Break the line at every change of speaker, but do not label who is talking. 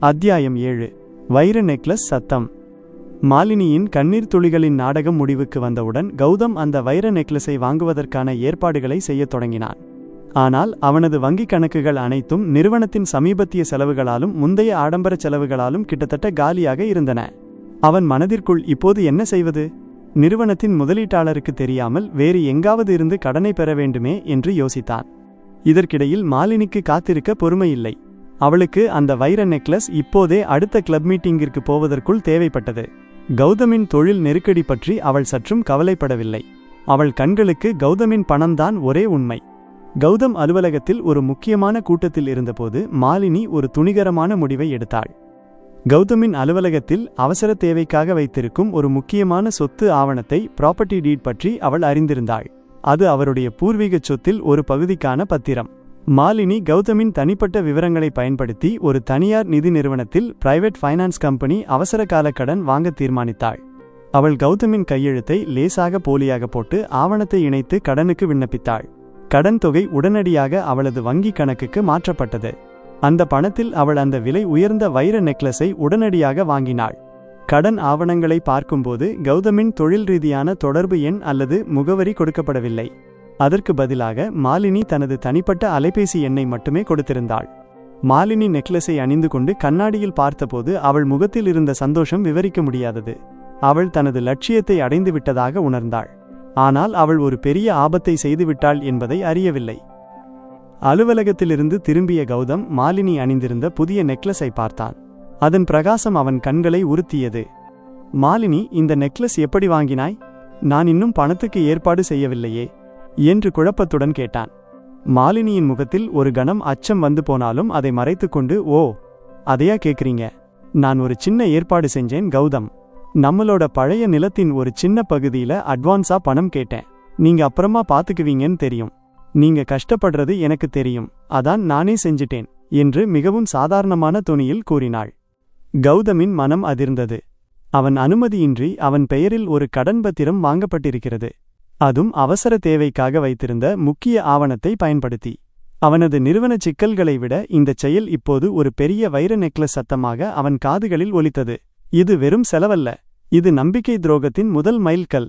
அத்தியாயம் ஏழு. வைர நெக்லஸ் சத்தம். மாலினியின் கண்ணீர் துளிகளின் நாடகம் முடிவுக்கு வந்தவுடன் கௌதம் அந்த வைர நெக்லஸை வாங்குவதற்கான ஏற்பாடுகளை செய்யத் தொடங்கினான். ஆனால் அவனது வங்கிக் கணக்குகள் அனைத்தும் நிறுவனத்தின் சமீபத்திய செலவுகளாலும் முந்தைய ஆடம்பர செலவுகளாலும் கிட்டத்தட்ட காலியாக இருந்தன. அவன் மனதிற்குள் இப்போது என்ன செய்வது? நிறுவனத்தின் முதலீட்டாளருக்கு தெரியாமல் வேறு எங்காவது இருந்து கடனை பெற வேண்டுமே என்று யோசித்தான். இதற்கிடையில் மாலினிக்கு காத்திருக்க பொறுமையில்லை. அவளுக்கு அந்த வைர நெக்லஸ் இப்போதே அடுத்த கிளப் மீட்டிங்கிற்கு போவதற்குள் தேவைப்பட்டது. கௌதமின் தொழில் நெருக்கடி பற்றி அவள் சற்றும் கவலைப்படவில்லை. அவள் கண்களுக்கு கௌதமின் பணம்தான் ஒரே உண்மை. கௌதம் அலுவலகத்தில் ஒரு முக்கியமான கூட்டத்தில் இருந்தபோது மாலினி ஒரு துணிகரமான முடிவை எடுத்தாள். கௌதமின் அலுவலகத்தில் அவசர தேவைக்காக வைத்திருக்கும் ஒரு முக்கியமான சொத்து ஆவணத்தை ப்ராப்பர்ட்டி டீட் பற்றி அவள் அறிந்திருந்தாள். அது அவருடைய பூர்வீக சொத்தில் ஒரு பகுதிக்கான பத்திரம். மாலினி கௌதமின் தனிப்பட்ட விவரங்களை பயன்படுத்தி ஒரு தனியார் நிதி நிறுவனத்தில் பிரைவேட் ஃபைனான்ஸ் கம்பெனி அவசர கால கடன் வாங்க தீர்மானித்தாள். அவள் கௌதமின் கையெழுத்தை லேசாக போலியாக போட்டு ஆவணத்தை இணைத்து கடனுக்கு விண்ணப்பித்தாள். கடன் தொகை உடனடியாக அவளது வங்கி கணக்குக்கு மாற்றப்பட்டது. அந்த பணத்தில் அவள் அந்த விலை உயர்ந்த வைர நெக்லஸை உடனடியாக வாங்கினாள். கடன் ஆவணங்களை பார்க்கும்போது கௌதமின் தொழில் ரீதியான தொடர்பு எண் அல்லது முகவரி கொடுக்கப்படவில்லை. அதற்கு பதிலாக மாலினி தனது தனிப்பட்ட அலைபேசி எண்ணை மட்டுமே கொடுத்திருந்தாள். மாலினி நெக்லஸை அணிந்து கொண்டு கண்ணாடியில் பார்த்தபோது அவள் முகத்தில் இருந்த சந்தோஷம் விவரிக்க முடியாதது. அவள் தனது லட்சியத்தை அடைந்து விட்டதாக உணர்ந்தாள். ஆனால் அவள் ஒரு பெரிய ஆபத்தை செய்துவிட்டாள் என்பதை அறியவில்லை. அலுவலகத்திலிருந்து திரும்பிய கௌதம் மாலினி அணிந்திருந்த புதிய நெக்லஸை பார்த்தான். அதன் பிரகாசம் அவன் கண்களை உறுத்தியது. மாலினி இந்த நெக்லஸ் எப்படி வாங்கினாய்? நான் இன்னும் பணத்துக்கு ஏற்பாடு செய்யவில்லையே. என்று குழப்பத்துடன் கேட்டான். மாலினியின் முகத்தில் ஒரு கணம் அச்சம் வந்து போனாலும் அதை மறைத்துக்கொண்டு ஓ அதையா கேக்குறீங்க? நான் ஒரு சின்ன ஏற்பாடு செஞ்சேன் கௌதம். நம்மளோட பழைய நிலத்தின் ஒரு சின்ன பகுதியில அட்வான்ஸா பணம் கேட்டேன். நீங்க அப்புறமா பாத்துக்குவீங்கன்னு தெரியும். நீங்க கஷ்டப்படுறது எனக்கு தெரியும். அதான் நானே செஞ்சிட்டேன் என்று மிகவும் சாதாரணமான தொனியில் கூறினாள். கௌதமின் மனம் அதிர்ந்தது. அவன் அனுமதியின்றி அவன் பெயரில் ஒரு கடன் பத்திரம் வாங்கப்பட்டிருக்கிறது. அதும் அவசர தேவைக்காக வைத்திருந்த முக்கிய ஆவணத்தை பயன்படுத்தி. அவனது நிறுவன சிக்கல்களை விட இந்தச் செயல் இப்போது ஒரு பெரிய வைர நெக்லஸ் சத்தமாக அவன் காதுகளில் ஒலித்தது. இது வெறும் செலவல்ல. இது நம்பிக்கை துரோகத்தின் முதல் மைல்கல்.